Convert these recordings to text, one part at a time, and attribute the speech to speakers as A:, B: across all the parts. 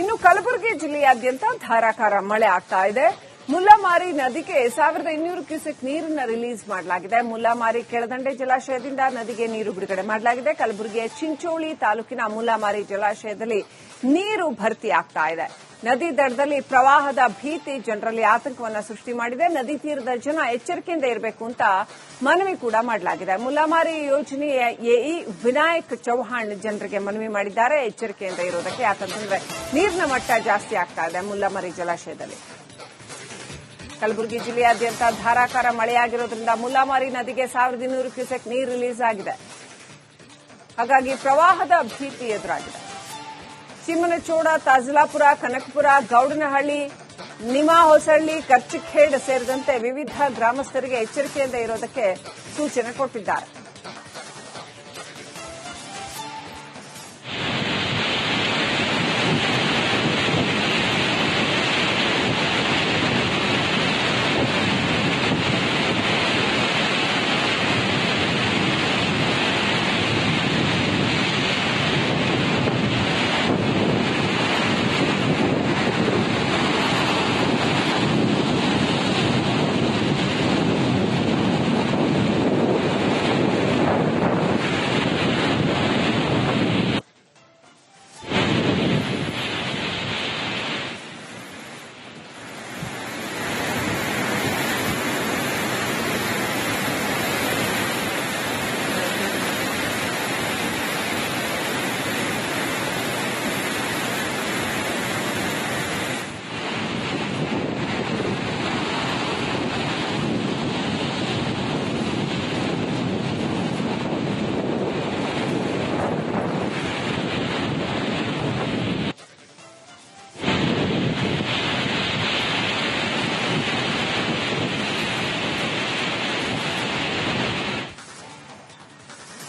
A: ಇನ್ನು ಕಲಬುರಗಿ ಜಿಲ್ಲೆಯಾದ್ಯಂತ ಧಾರಾಕಾರ ಮಳೆ ಆಗ್ತಾ ಇದೆ. ಮುಲ್ಲಮಾರಿ ನದಿಗೆ ಸಾವಿರದ ಇನ್ನೂರು ಕ್ಯೂಸೆಕ್ ನೀರನ್ನು ರಿಲೀಸ್ ಮಾಡಲಾಗಿದೆ. ಮುಲ್ಲಮಾರಿ ಕೆಳದಂಡೆ ಜಲಾಶಯದಿಂದ ನದಿಗೆ ನೀರು ಬಿಡುಗಡೆ ಮಾಡಲಾಗಿದೆ. ಕಲಬುರಗಿಯ ಚಿಂಚೋಳಿ ತಾಲೂಕಿನ ಮುಲ್ಲಮಾರಿ ಜಲಾಶಯದಲ್ಲಿ ನೀರು ಭರ್ತಿ ಆಗ್ತಾ ಇದೆ. ನದಿ ದಡದಲ್ಲಿ ಪ್ರವಾಹದ ಭೀತಿ ಜನರಲ್ಲಿ ಆತಂಕವನ್ನ ಸೃಷ್ಟಿ ಮಾಡಿದೆ. ನದಿ ತೀರದ ಜನ ಎಚ್ಚರಿಕೆಯಿಂದ ಇರಬೇಕು ಅಂತ ಮನವಿ ಕೂಡ ಮಾಡಲಾಗಿದೆ. ಮುಲಾಮಾರಿ ಯೋಜನೆಯ ಎಇ ವಿನಾಯಕ್ ಚೌಹಾಣ್ ಜನರಿಗೆ ಮನವಿ ಮಾಡಿದ್ದಾರೆ. ಎಚ್ಚರಿಕೆಯಿಂದ ಇರೋದಕ್ಕೆ ಯಾಕಂತಂದ್ರೆ ನೀರಿನ ಮಟ್ಟ ಜಾಸ್ತಿ ಆಗ್ತಾ ಇದೆ ಮುಲ್ಲಮಾರಿ ಜಲಾಶಯದಲ್ಲಿ. ಕಲಬುರಗಿ ಜಿಲ್ಲೆಯಾದ್ಯಂತ ಧಾರಾಕಾರ ಮಳೆಯಾಗಿರೋದ್ರಿಂದ ಮುಲ್ಲಾಮಾರಿ ನದಿಗೆ ಸಾವಿರದ ಇನ್ನೂರು ಕ್ಯೂಸೆಕ್ ನೀರು ರಿಲೀಸ್ ಆಗಿದೆ. ಹಾಗಾಗಿ ಪ್ರವಾಹದ ಭೀತಿ ಎದುರಾಗಿದೆ. ಚಿಮ್ಮನಚೋಡ ತಾಜಲಾಪುರ ಕನಕಪುರ ಗೌಡನಹಳ್ಳಿ ನಿಮಾ ಹೊಸಳ್ಳಿ ಕರ್ಚಿಖೇಡ್ ಸೇರಿದಂತೆ ವಿವಿಧ ಗ್ರಾಮಸ್ಥರಿಗೆ ಎಚ್ಚರಿಕೆಯಿಂದ ಇರೋದಕ್ಕೆ ಸೂಚನೆ ಕೊಟ್ಟಿದ್ದಾರೆ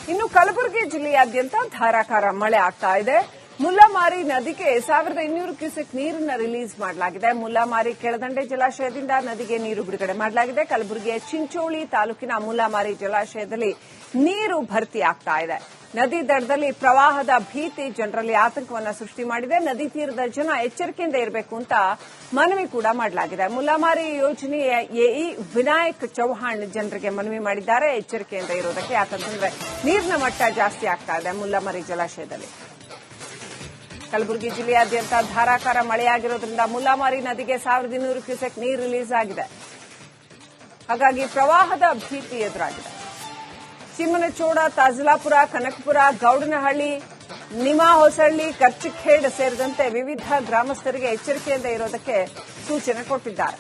A: ಇನ್ನು ಕಲಬುರಗಿ ಜಿಲ್ಲೆಯಾದ್ಯಂತ ಧಾರಾಕಾರ ಮಳೆ ಆಗ್ತಾ ಇದೆ. ಮುಲ್ಲಮಾರಿ ನದಿಗೆ ಸಾವಿರದ ಇನ್ನೂರು ಕ್ಯೂಸೆಕ್ ನೀರನ್ನು ರಿಲೀಸ್ ಮಾಡಲಾಗಿದೆ. ಮುಲ್ಲಮಾರಿ ಕೆಳದಂಡೆ ಜಲಾಶಯದಿಂದ ನದಿಗೆ ನೀರು ಬಿಡುಗಡೆ ಮಾಡಲಾಗಿದೆ. ಕಲಬುರಗಿಯ ಚಿಂಚೋಳಿ ತಾಲೂಕಿನ ಮುಲ್ಲಮಾರಿ ಜಲಾಶಯದಲ್ಲಿ ನೀರು ಭರ್ತಿ ಆಗ್ತಾ ಇದೆ. ನದಿ ದಡದಲ್ಲಿ ಪ್ರವಾಹದ ಭೀತಿ ಜನರಲ್ಲಿ ಆತಂಕವನ್ನ ಸೃಷ್ಟಿ ಮಾಡಿದೆ. ನದಿ ತೀರದ ಜನ ಎಚ್ಚರಿಕೆಯಿಂದ ಇರಬೇಕು ಅಂತ ಮನವಿ ಕೂಡ ಮಾಡಲಾಗಿದೆ. ಮುಲಾಮಾರಿ ಯೋಜನೆಯ ಎಇ ವಿನಾಯಕ್ ಚೌಹಾಣ್ ಜನರಿಗೆ ಮನವಿ ಮಾಡಿದ್ದಾರೆ. ಎಚ್ಚರಿಕೆಯಿಂದ ಇರೋದಕ್ಕೆ ಯಾಕಂತಂದ್ರೆ ನೀರಿನ ಮಟ್ಟ ಜಾಸ್ತಿ ಆಗ್ತಾ ಇದೆ ಮುಲ್ಲಮಾರಿ ಜಲಾಶಯದಲ್ಲಿ. ಕಲಬುರಗಿ ಜಿಲ್ಲೆಯಾದ್ಯಂತ ಧಾರಾಕಾರ ಮಳೆಯಾಗಿರೋದ್ರಿಂದ ಮುಲ್ಲಾಮಾರಿ ನದಿಗೆ ಸಾವಿರದ ಇನ್ನೂರು ಕ್ಯೂಸೆಕ್ ನೀರು ರಿಲೀಸ್ ಆಗಿದೆ. ಹಾಗಾಗಿ ಪ್ರವಾಹದ ಭೀತಿ ಎದುರಾಗಿದೆ. ಚಿಮ್ಮನಚೋಡ ತಾಜಲಾಪುರ ಕನಕಪುರ ಗೌಡನಹಳ್ಳಿ ನಿಮಾ ಹೊಸಳ್ಳಿ ಕರ್ಚಿಖೇಡ್ ಸೇರಿದಂತೆ ವಿವಿಧ ಗ್ರಾಮಸ್ಥರಿಗೆ ಎಚ್ಚರಿಕೆಯಿಂದ ಇರೋದಕ್ಕೆ ಸೂಚನೆ ಕೊಟ್ಟಿದ್ದಾರೆ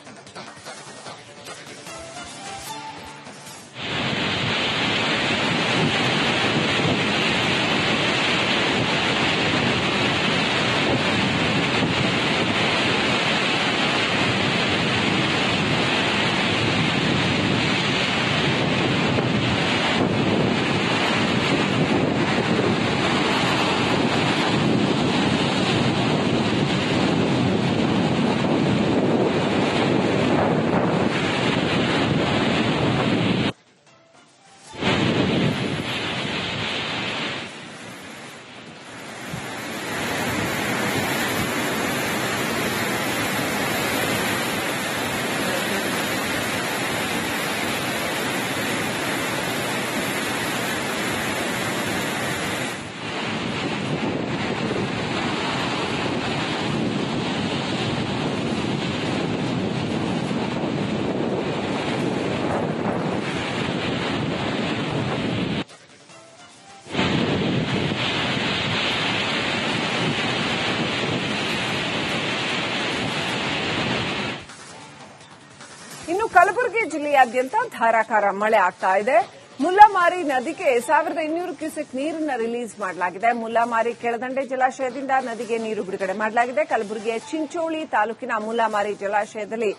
A: ಇನ್ನು ಕಲಬುರಗಿ ಜಿಲ್ಲೆಯಾದ್ಯಂತ ಧಾರಾಕಾರ ಮಳೆ ಆಗ್ತಾ ಇದೆ. ಮುಲ್ಲಮಾರಿ ನದಿಗೆ ಸಾವಿರದ ಇನ್ನೂರು ಕ್ಯೂಸೆಕ್ ನೀರನ್ನು ರಿಲೀಸ್ ಮಾಡಲಾಗಿದೆ. ಮುಲ್ಲಮಾರಿ ಕೆಳದಂಡೆ ಜಲಾಶಯದಿಂದ ನದಿಗೆ ನೀರು ಬಿಡುಗಡೆ ಮಾಡಲಾಗಿದೆ. ಕಲಬುರಗಿಯ ಚಿಂಚೋಳಿ ತಾಲೂಕಿನ ಮುಲ್ಲಮಾರಿ ಜಲಾಶಯದಲ್ಲಿ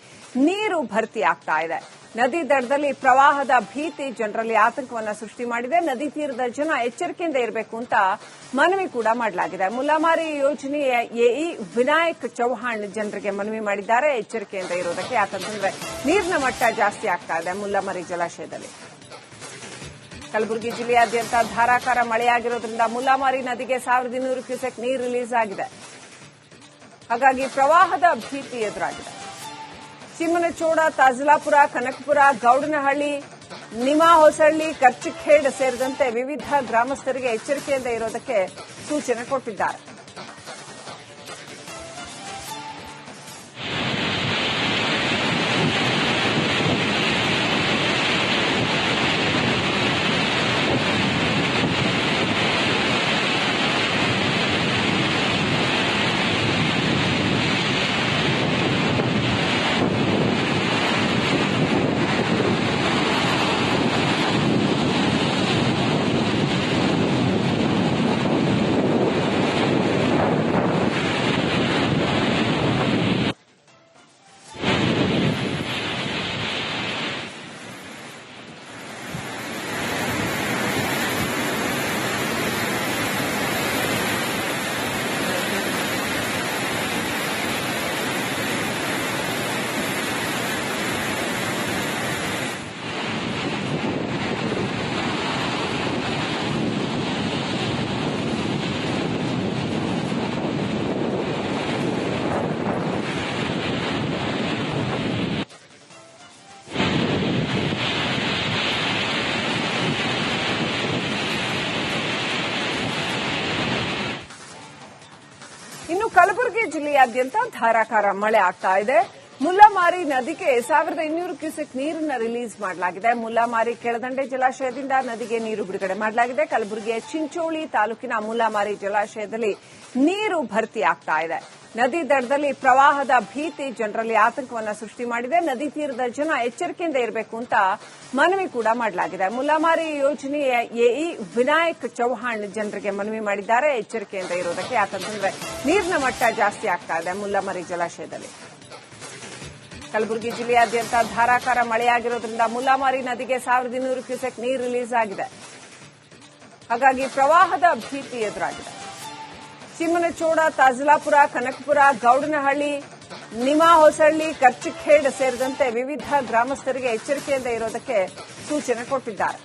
A: ನೀರು ಭರ್ತಿ ಆಗ್ತಾ ಇದೆ. ನದಿ ದಡದಲ್ಲಿ ಪ್ರವಾಹದ ಭೀತಿ ಜನರಲ್ಲಿ ಆತಂಕವನ್ನು ಸೃಷ್ಟಿ ಮಾಡಿದೆ. ನದಿ ತೀರದ ಜನ ಎಚ್ಚರಿಕೆಯಿಂದ ಇರಬೇಕು ಅಂತ ಮನವಿ ಕೂಡ ಮಾಡಲಾಗಿದೆ. ಮುಲ್ಲಮಾರಿ ಯೋಜನೆಯ ಎಇ ವಿನಾಯಕ್ ಚೌಹಾಣ್ ಜನರಿಗೆ ಮನವಿ ಮಾಡಿದ್ದಾರೆ. ಎಚ್ಚರಿಕೆಯಿಂದ ಇರೋದಕ್ಕೆ ಯಾಕಂತಂದ್ರೆ ನೀರಿನ ಮಟ್ಟ ಜಾಸ್ತಿ ಆಗ್ತಾ ಇದೆ ಮುಲ್ಲಮಾರಿ ಜಲಾಶಯದಲ್ಲಿ. ಕಲಬುರಗಿ ಜಿಲ್ಲೆಯಾದ್ಯಂತ ಧಾರಾಕಾರ ಮಳೆಯಾಗಿರೋದ್ರಿಂದ ಮುಲ್ಲಾಮಾರಿ ನದಿಗೆ ಸಾವಿರದ ಇನ್ನೂರು ಕ್ಯೂಸೆಕ್ ನೀರು ರಿಲೀಸ್ ಆಗಿದೆ. ಹಾಗಾಗಿ ಪ್ರವಾಹದ ಭೀತಿ ಎದುರಾಗಿದೆ. ಚಿಮ್ಮನಚೋಡ ತಾಜಲಾಪುರ, ಕನಕಪುರ, ಗೌಡನಹಳ್ಳಿ ನಿಮಾ ಹೊಸಳ್ಳಿ ಕರ್ಚಿಖೇಡ್ ಸೇರಿದಂತೆ ವಿವಿಧ ಗ್ರಾಮಸ್ಥರಿಗೆ ಎಚ್ಚರಿಕೆಯಿಂದ ಇರೋದಕ್ಕೆ ಸೂಚನೆ ಕೊಟ್ಟಿದ್ದಾರೆ ಇನ್ನು ಕಲಬುರಗಿ ಜಿಲ್ಲೆಯಾದ್ಯಂತ ಧಾರಾಕಾರ ಮಳೆ ಆಗ್ತಾ ಇದೆ. ಮುಲ್ಲಮಾರಿ ನದಿಗೆ ಸಾವಿರದ ಇನ್ನೂರು ಕ್ಯೂಸೆಕ್ ನೀರನ್ನು ರಿಲೀಸ್ ಮಾಡಲಾಗಿದೆ. ಮುಲ್ಲಮಾರಿ ಕೆಳದಂಡೆ ಜಲಾಶಯದಿಂದ ನದಿಗೆ ನೀರು ಬಿಡುಗಡೆ ಮಾಡಲಾಗಿದೆ. ಕಲಬುರಗಿಯ ಚಿಂಚೋಳಿ ತಾಲೂಕಿನ ಮುಲ್ಲಮಾರಿ ಜಲಾಶಯದಲ್ಲಿ ನೀರು ಭರ್ತಿ ಆಗ್ತಾ ಇದೆ. ನದಿ ದಡದಲ್ಲಿ ಪ್ರವಾಹದ ಭೀತಿ ಜನರಲ್ಲಿ ಆತಂಕವನ್ನು ಸೃಷ್ಟಿ ಮಾಡಿದೆ. ನದಿ ತೀರದ ಜನ ಎಚ್ಚರಿಕೆಯಿಂದ ಇರಬೇಕು ಅಂತ ಮನವಿ ಕೂಡ ಮಾಡಲಾಗಿದೆ. ಮುಲ್ಲಮಾರಿ ಯೋಜನೆಯ ಎಇ ವಿನಾಯಕ್ ಚೌಹಾಣ್ ಜನರಿಗೆ ಮನವಿ ಮಾಡಿದ್ದಾರೆ. ಎಚ್ಚರಿಕೆಯಿಂದ ಇರೋದಕ್ಕೆ ಯಾಕಂತಂದ್ರೆ ನೀರಿನ ಮಟ್ಟ ಜಾಸ್ತಿ ಆಗ್ತಾ ಇದೆ ಮುಲ್ಲಮಾರಿ ಜಲಾಶಯದಲ್ಲಿ. ಕಲಬುರಗಿ ಜಿಲ್ಲೆಯಾದ್ಯಂತ ಧಾರಾಕಾರ ಮಳೆಯಾಗಿರೋದ್ರಿಂದ ಮುಲ್ಲಾಮಾರಿ ನದಿಗೆ ಸಾವಿರದ ಇನ್ನೂರು ಕ್ಯೂಸೆಕ್ ನೀರು ರಿಲೀಸ್ ಆಗಿದೆ. ಹಾಗಾಗಿ ಪ್ರವಾಹದ ಭೀತಿ ಎದುರಾಗಿದೆ. ಚಿಮ್ಮನಚೋಡ ತಾಜಲಾಪುರ, ಕನಕಪುರ, ಗೌಡನಹಳ್ಳಿ ನಿಮಾ ಹೊಸಳ್ಳಿ ಕರ್ಚಿಖೇಡ್ ಸೇರಿದಂತೆ ವಿವಿಧ ಗ್ರಾಮಸ್ಥರಿಗೆ ಎಚ್ಚರಿಕೆಯಿಂದ ಇರೋದಕ್ಕೆ ಸೂಚನೆ ಕೊಟ್ಟಿದ್ದಾರೆ.